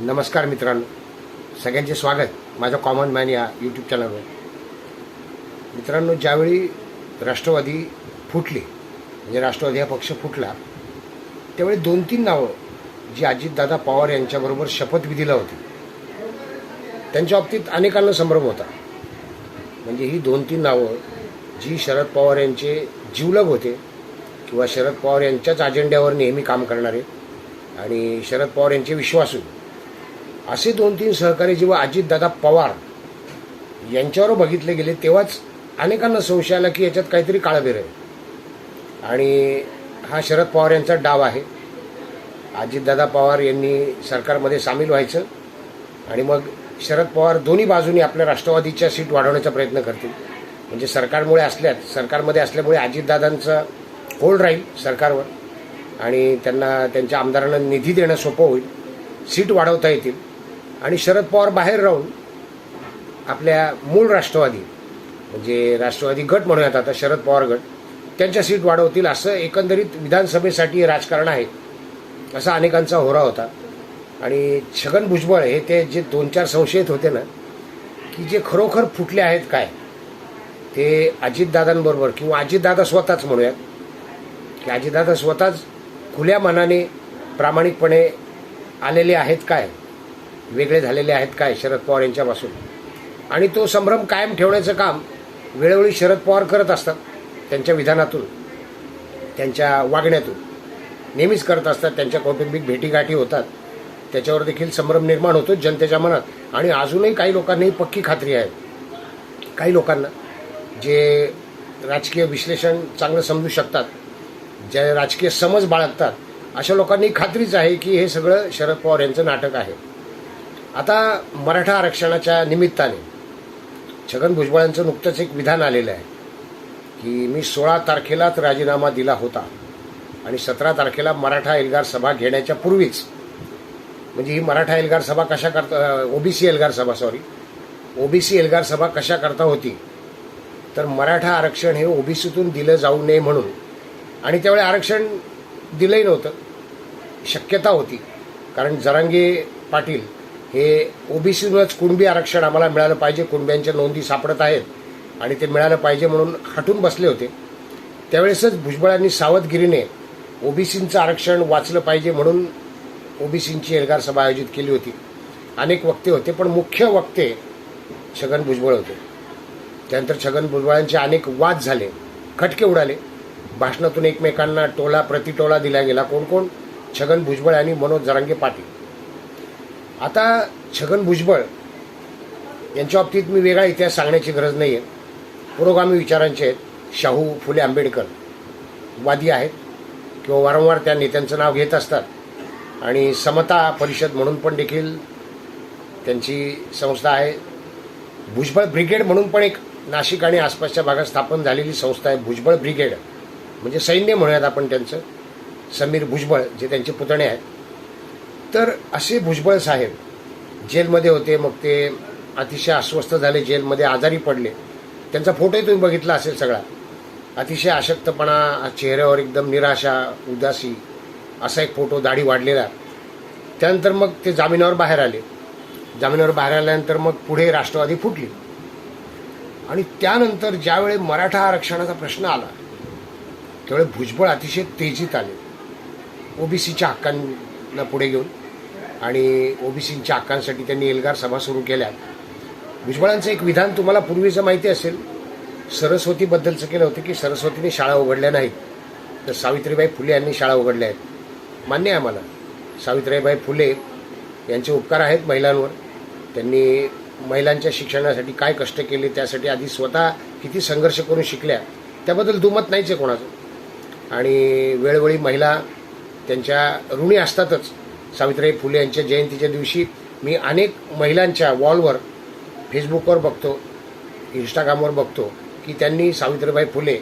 नमस्कार मित्रांनो. सगळ्यांचे स्वागत. माझ्या कॉमन मॅन या यूट्यूब चॅनलवर मित्रांनो ज्यावेळी राष्ट्रवादी फुटली म्हणजे राष्ट्रवादी हा पक्ष फुटला त्यावेळी दोन तीन नावं जी अजितदादा पवार यांच्याबरोबर शपथविधीला होती. त्यांच्या बाबतीत अनेकांना संभ्रम होता. म्हणजे ही दोन तीन नावं जी शरद पवार यांचे जीवलग होते किंवा शरद पवार यांच्याच अजेंड्यावर नेहमी काम करणारे आणि शरद पवार यांचे विश्वासू. असे दोन तीन सहकारी जेव्हा अजितदादा पवार यांच्यावर बघितले गेले तेव्हाच अनेकांना संशय आला की याच्यात काहीतरी काळबेर आहे. आणि हा शरद पवार यांचा डाव आहे. अजितदादा पवार यांनी सरकारमध्ये सामील व्हायचं आणि मग शरद पवार दोन्ही बाजूनी आपल्या राष्ट्रवादीच्या सीट वाढवण्याचा प्रयत्न करतील. म्हणजे सरकारमुळे असल्यात सरकारमध्ये असल्यामुळे अजितदादांचा होल्ड राहील सरकारवर आणि त्यांना त्यांच्या आमदारांना निधी देणं सोपं होईल. सीट वाढवता येतील. आणि शरद पवार बाहेर राहून आपल्या मूळ राष्ट्रवादी म्हणजे राष्ट्रवादी गट म्हणूयात आता शरद पवार गट त्यांच्या सीट वाढवतील असं एकंदरीत विधानसभेसाठी राजकारण आहे असा अनेकांचा होरा होता. आणि छगन भुजबळ हे ते जे दोन चार संशयित होते ना की जे खरोखर फुटले आहेत काय ते अजितदादांबरोबर किंवा अजितदादा स्वतःच म्हणूयात की अजितदादा स्वतःच खुल्या मनाने प्रामाणिकपणे आलेले आहेत काय? वेगळे झालेले आहेत काय शरद पवार यांच्यापासून? आणि तो संभ्रम कायम ठेवण्याचं काम वेळोवेळी शरद पवार करत असतात त्यांच्या विधानातून त्यांच्या वागण्यातून. नेहमीच करत असतात त्यांच्या कौटुंबिक भेटीगाठी होतात. त्याच्यावर देखील संभ्रम निर्माण होतो जनतेच्या मनात. आणि अजूनही काही लोकांनाही पक्की खात्री आहे. काही लोकांना जे राजकीय विश्लेषण चांगलं समजू शकतात जे राजकीय समज बाळगतात अशा लोकांनी खात्रीच आहे की हे सगळं शरद पवार यांचं नाटक आहे. आता मराठा आरक्षणाच्या निमित्ताने छगन भुजबळांचं नुकतंच एक विधान आलेलं आहे की मी सोळा तारखेलाच राजीनामा दिला होता आणि सतरा तारखेला मराठा एल्गार सभा घेण्याच्या पूर्वीच म्हणजे ही मराठा एल्गार सभा कशा करता ओबीसी एल्गार सभा सॉरी ओबीसी एल्गार सभा कशा करता होती तर मराठा आरक्षण हे ओबीसीतून दिलं जाऊ नये म्हणून आणि त्यावेळी आरक्षण दिलंही नव्हतं शक्यता होती कारण जरांगे पाटील हे ओबीसीनंच कुणबी आरक्षण आम्हाला मिळालं पाहिजे. कुणब्यांच्या नोंदी सापडत आहेत आणि ते मिळालं पाहिजे म्हणून हटून बसले होते. त्यावेळेसच भुजबळांनी सावधगिरीने ओबीसींचं आरक्षण वाचलं पाहिजे म्हणून ओबीसींची एल्गार सभा आयोजित केली होती. अनेक वक्ते होते पण मुख्य वक्ते छगन भुजबळ होते. त्यानंतर छगन भुजबळांचे अनेक वाद झाले खटके उडाले. भाषणातून एकमेकांना टोला प्रतिटोला दिला गेला. कोण कोण? छगन भुजबळ आणि मनोज जरांगे पाटील. आता छगन भुजबळ यांच्या बाबतीत मी वेगळा इतिहास सांगण्याची गरज नाही आहे पुरोगामी विचारांचे आहेत. शाहू फुले आंबेडकर वादी आहेत. किंवा वारंवार त्या नेत्यांचं नाव घेत असतात. आणि समता परिषद म्हणून पण देखील त्यांची संस्था आहे. भुजबळ ब्रिगेड म्हणून पण एक नाशिक आणि आसपासच्या भागात स्थापन झालेली संस्था आहे. भुजबळ ब्रिगेड. म्हणजे सैन्य म्हणूयात आपण त्यांचं. समीर भुजबळ जे त्यांचे पुतणे आहेत. तर असे भुजबळ साहेब जेलमध्ये होते मग ते अतिशय अस्वस्थ झाले जेलमध्ये आजारी पडले. त्यांचा फोटोही तुम्ही बघितला असेल सगळा. अतिशय अशक्तपणा चेहऱ्यावर एकदम निराशा उदासी असा एक फोटो दाढी वाढलेला. त्यानंतर मग ते जामिनावर बाहेर आले. जामिनावर बाहेर आल्यानंतर मग पुढे राष्ट्रवादी फुटली. आणि त्यानंतर ज्यावेळी मराठा आरक्षणाचा प्रश्न आला त्यावेळी भुजबळ अतिशय तेजीत आले. ओबीसीच्या प्रयत्न पुढे घेऊन. आणि ओबीसींच्या हक्कांसाठी त्यांनी एल्गार सभा सुरू केल्या भुजबळांचं एक विधान तुम्हाला पूर्वीचं माहिती असेल. सरस्वतीबद्दलचं केलं होतं की सरस्वतीने शाळा उघडल्या नाहीत. तर सावित्रीबाई फुले यांनी शाळा उघडल्या आहेत. मान्य आहे आम्हाला. सावित्रीबाई फुले यांचे उपकार आहेत महिलांवर. त्यांनी महिलांच्या शिक्षणासाठी काय कष्ट केले त्यासाठी आधी स्वतः किती संघर्ष करून शिकल्या त्याबद्दल दुमत नाहीच आहे कोणाचं. आणि वेळोवेळी महिला त्यांच्या ऋणी असतातच. सावित्रीबाई फुले यांच्या जयंतीच्या दिवशी मी अनेक महिलांच्या वॉलवर फेसबुकवर बघतो इंस्टाग्रामवर बघतो की त्यांनी सावित्रीबाई फुले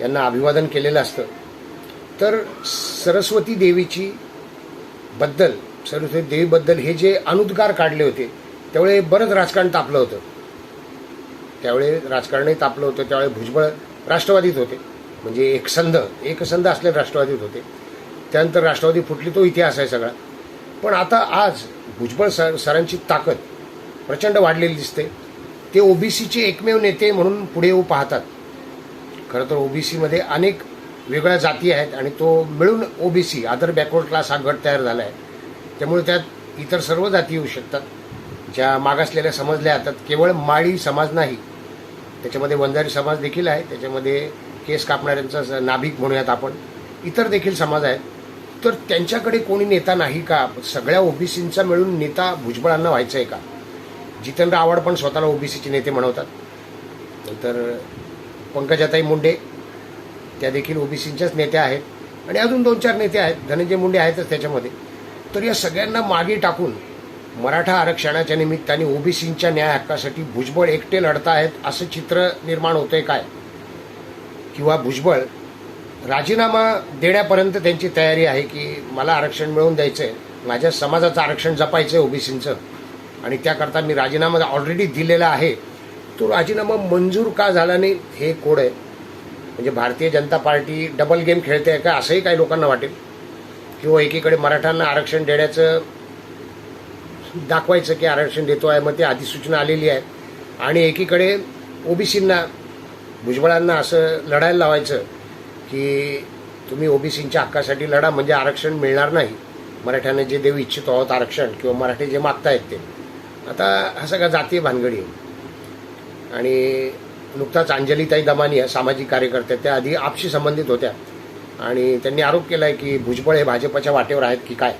यांना अभिवादन केलेलं असतं. तर सरस्वती देवीची बद्दल सरस्वती देवीबद्दल हे जे अनुद्गार काढले होते त्यावेळी बरंच राजकारण तापलं होतं. त्यावेळी राजकारणही तापलं होतं त्यावेळी भुजबळ राष्ट्रवादीत होते. म्हणजे एकसंध एकसंध असलेले राष्ट्रवादीत होते. त्यानंतर राष्ट्रवादी फुटली तो इतिहास आहे सगळा. पण आता आज भुजबळ सर सरांची ताकद प्रचंड वाढलेली दिसते. ते ओबीसीचे एकमेव नेते म्हणून पुढे येऊ पाहतात. खरं तर ओबीसीमध्ये अनेक वेगळ्या जाती आहेत आणि तो मिळून ओबीसी अदर बॅकवर्ड क्लास हा गट तयार झाला आहे. त्यामुळे त्यात इतर सर्व जाती येऊ शकतात. ज्या मागासलेल्या समजल्या जातात केवळ माळी समाज नाही त्याच्यामध्ये वंजारी समाज देखील आहे. त्याच्यामध्ये केस कापणाऱ्यांचा नाभिक म्हणूयात आपण. इतर देखील समाज आहेत. तर त्यांच्याकडे कोणी नेता नाही का? सगळ्या ओबीसींचा मिळून नेता भुजबळांना व्हायचं आहे का? जितेंद्र आव्हाड पण स्वतःला ओबीसीचे नेते म्हणवतात. नंतर पंकजाताई मुंडे त्या देखील ओबीसींच्याच नेत्या आहेत. आणि अजून दोन चार नेते आहेत. धनंजय मुंडे आहेतच त्याच्यामध्ये. तर या सगळ्यांना मागे टाकून मराठा आरक्षणाच्या निमित्ताने ओबीसींच्या न्याय हक्कासाठी भुजबळ एकटे लढतायत असं चित्र निर्माण होतंय काय? किंवा भुजबळ राजीनामा देण्यापर्यंत त्यांची तयारी आहे की मला आरक्षण मिळवून द्यायचं आहे माझ्या समाजाचं आरक्षण जपायचं आहे ओबीसींचं. आणि त्याकरता मी राजीनामा ऑलरेडी दिलेला आहे तो राजीनामा मंजूर का झाला नाही हे कोड आहे. म्हणजे Bharatiya Janata party double game खेळते का असंही काही लोकांना वाटेल. किंवा एकीकडे मराठ्यांना आरक्षण देण्याचं दाखवायचं की आरक्षण देतो आहे मग ते अधिसूचना आलेली आहे. आणि एकीकडे ओबीसींना भुजबळांना असं लढायला लावायचं. की तुम्ही ओबीसींच्या हक्कासाठी लढा म्हणजे आरक्षण मिळणार नाही. मराठ्यांना जे देऊ इच्छितो आहोत आरक्षण किंवा मराठी जे मागतायत ते. आता हा सगळा जातीय भानगडी आहे. आणि नुकताच अंजलीताई दमानी या सामाजिक कार्यकर्त्या त्या आधी आपशी संबंधित होत्या. आणि त्यांनी आरोप केला आहे की भुजबळ हे भाजपच्या वाटेवर आहेत की काय?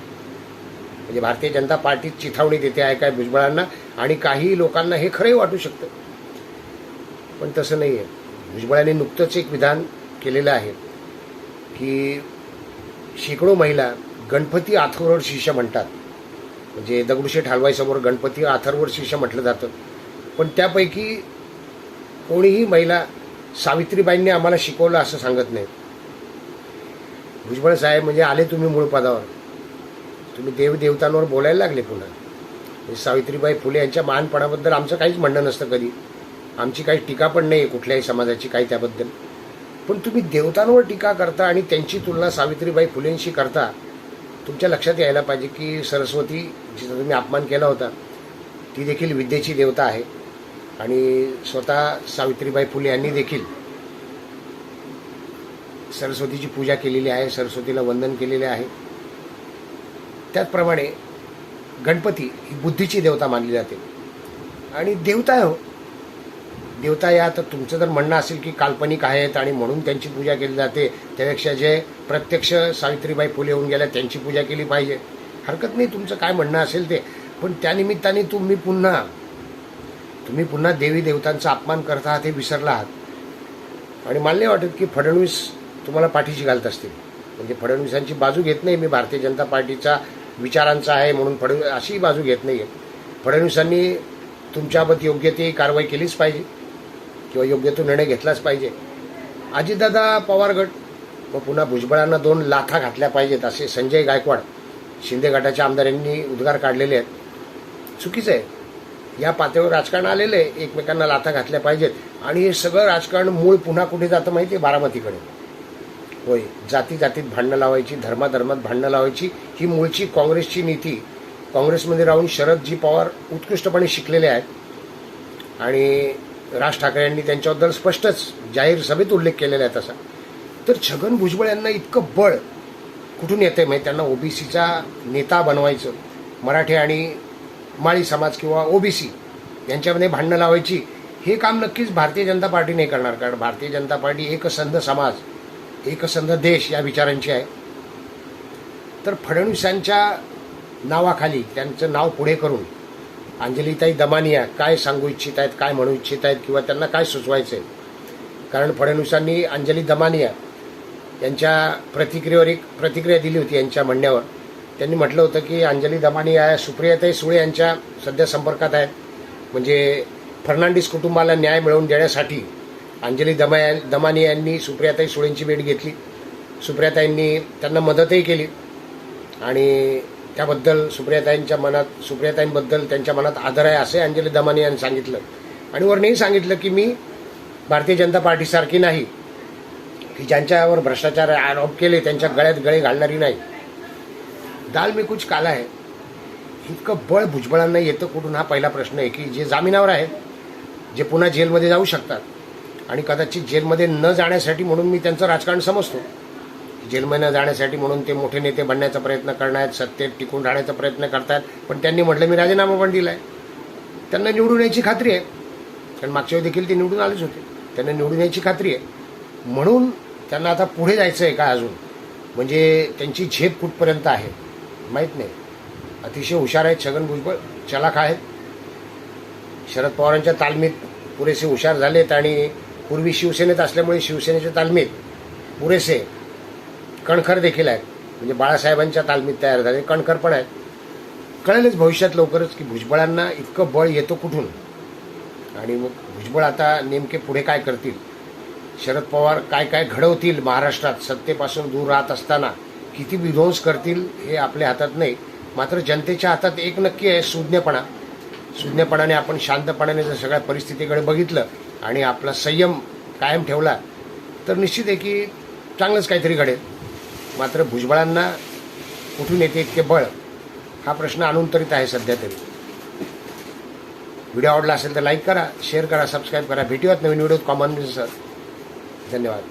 म्हणजे भारतीय जनता पार्टी चिथावणी देते आहे काय भुजबळांना? आणि काही लोकांना हे खरंही वाटू शकतं. पण तसं नाही आहे भुजबळांनी नुकतंच एक विधान केलेलं आहे की शेकडो महिला गणपती आथरवर शिष्य म्हणतात. म्हणजे दगडूशेठ हलवाईसमोर गणपती आथरवर शिष्य म्हटलं जातं. पण त्यापैकी कोणीही महिला सावित्रीबाईंनी आम्हाला शिकवलं असं सांगत नाही. भुजबळ साहेब म्हणजे आले तुम्ही मूळ पदावर. तुम्ही देवदेवतांवर बोलायला लागले पुन्हा. म्हणजे सावित्रीबाई फुले यांच्या महानपणाबद्दल आमचं काहीच म्हणणं नसतं कधी. आमची काही टीका पण नाही कुठल्याही समाजाची काही त्याबद्दल. पण तुम्ही देवतांवर टीका करता आणि त्यांची तुलना सावित्रीबाई फुलेंशी करता तुमच्या लक्षात यायला पाहिजे की सरस्वती जिचा तुम्ही अपमान केला होता ती देखील विद्येची देवता आहे. आणि स्वतः सावित्रीबाई फुले यांनी देखील सरस्वतीची पूजा केलेली आहे सरस्वतीला वंदन केलेले आहे. त्याचप्रमाणे गणपती ही बुद्धीची देवता मानली जाते. आणि देवता आहे हो देवता या तर तुमचं जर म्हणणं असेल की काल्पनिक आहेत आणि म्हणून त्यांची पूजा केली जाते त्यापेक्षा जे प्रत्यक्ष सावित्रीबाई फुले होऊन गेल्या त्यांची पूजा केली पाहिजे. हरकत नाही तुमचं काय म्हणणं असेल ते. पण त्यानिमित्ताने तुम्ही पुन्हा तुम्ही पुन्हा देवी देवतांचा अपमान करता आहात हे विसरला आहात. आणि मला नाही वाटत की फडणवीस तुम्हाला पाठीशी घालत असतील. म्हणजे फडणवीसांची बाजू घेत नाही मी भारतीय जनता पार्टीचा विचारांचा आहे म्हणून फडणवीस अशी बाजू घेत नाही आहे फडणवीसांनी तुमच्याबाबत योग्य ती कारवाई केलीच पाहिजे. किंवा योग्य तो निर्णय घेतलाच पाहिजे. अजितदादा पवार गट व पुन्हा भुजबळांना दोन लाथा घातल्या पाहिजेत असे संजय गायकवाड शिंदे गटाच्या आमदारांनी उद्गार काढलेले आहेत. चुकीचं आहे. या पातळीवर राजकारण आलेलं आहे. एकमेकांना लाथा घातल्या पाहिजेत. आणि हे सगळं राजकारण मूळ पुन्हा कुठे जातं माहिती आहे? बारामतीकडे. होय जाती जातीत भांडणं लावायची धर्माधर्मात भांडणं लावायची ही मूळची काँग्रेसची नीती. काँग्रेसमध्ये राहून शरदजी पवार उत्कृष्टपणे शिकलेले आहेत. आणि राज ठाकरे यांनी त्यांच्याबद्दल स्पष्टच जाहीर सभेत उल्लेख केलेला आहे तसा. तर छगन भुजबळ यांना इतकं बळ कुठून येते म्हणजे त्यांना ओबीसीचा नेता बनवायचं मराठी आणि माळी समाज किंवा ओबीसी यांच्यामध्ये भांडणं लावायची हे काम नक्कीच भारतीय जनता पार्टी नाही करणार. कारण भारतीय जनता पार्टी एकसंध समाज एकसंध देश या विचारांची आहे. तर फडणवीसांच्या नावाखाली त्यांचं नाव पुढे करून अंजलीताई दमानिया काय सांगू इच्छित आहेत काय म्हणू इच्छित आहेत किंवा त्यांना काय सुचवायचं आहे कारण फडणवीसांनी अंजली दमानिया यांच्या प्रतिक्रियेवर एक प्रतिक्रिया दिली होती यांच्या म्हणण्यावर. त्यांनी म्हटलं होतं की अंजली दमानिया सुप्रियाताई सुळे यांच्या सध्या संपर्कात आहेत. म्हणजे फर्नांडिस कुटुंबाला न्याय मिळवून देण्यासाठी अंजली दमा दमानी यांनी सुप्रियाताई सुळेंची भेट घेतली. सुप्रियाताईंनी त्यांना मदतही केली. आणि त्याबद्दल सुप्रियाताईंच्या मनात सुप्रियाताईंबद्दल त्यांच्या मनात आदर आहे असे अंजली दमानी यांनी सांगितलं. आणि वरणेही सांगितलं की मी भारतीय जनता पार्टीसारखी नाही. की ज्यांच्यावर भ्रष्टाचार आरोप केले त्यांच्या गळ्यात गळे घालणारी नाही. दाल मी कुछ काला आहे इतकं बळ भुजबळांना येतं कुठून? हा पहिला प्रश्न आहे की जे जामिनावर आहेत जे पुन्हा जेलमध्ये जाऊ शकतात आणि कदाचित जेलमध्ये न जाण्यासाठी म्हणून मी त्यांचं राजकारण समजतो. जेलमध्ये जाण्यासाठी म्हणून ते मोठे नेते बनण्याचा प्रयत्न करणार सत्तेत टिकून राहण्याचा प्रयत्न करतात पण त्यांनी म्हटलं मी राजीनामा पण दिला आहे त्यांना निवडून यायची खात्री आहे. कारण मागच्या वेळी देखील ते निवडून आलेच होते. त्यांना निवडून यायची खात्री आहे. म्हणून त्यांना आता पुढे जायचं आहे का अजून? म्हणजे त्यांची झेप कुठपर्यंत आहे? माहीत नाही. अतिशय हुशार आहेत छगन भुजबळ चलाख आहेत. शरद पवारांच्या तालमीत पुरेसे हुशार झालेत आणि पूर्वी शिवसेनेत असल्यामुळे शिवसेनेच्या तालमीत पुरेसे कणखर देखील आहेत. म्हणजे बाळासाहेबांच्या तालमीत तयार झाले कणखर पण आहेत. कळेलच भविष्यात लवकरच की भुजबळांना इतकं बळ येतो कुठून? आणि मग भुजबळ आता नेमके पुढे काय करतील? शरद पवार काय काय घडवतील महाराष्ट्रात? सत्तेपासून दूर राहत असताना किती विध्वंस करतील हे आपल्या हातात नाही. मात्र जनतेच्या हातात एक नक्की आहे सुज्ञपणा सुज्ञपणाने आपण शांतपणाने जर सगळ्या परिस्थितीकडे बघितलं आणि आपला संयम कायम ठेवला तर निश्चित आहे की चांगलंच काहीतरी घडेल. मात्र भुजबळांना कुठून येते इतके बळ? हा प्रश्न अनुत्तरित आहे सध्या तरी. व्हिडिओ आवडला असेल तर लाईक करा शेअर करा सबस्क्राईब करा. भेटूयात नवीन व्हिडिओ कॉमन धन्यवाद.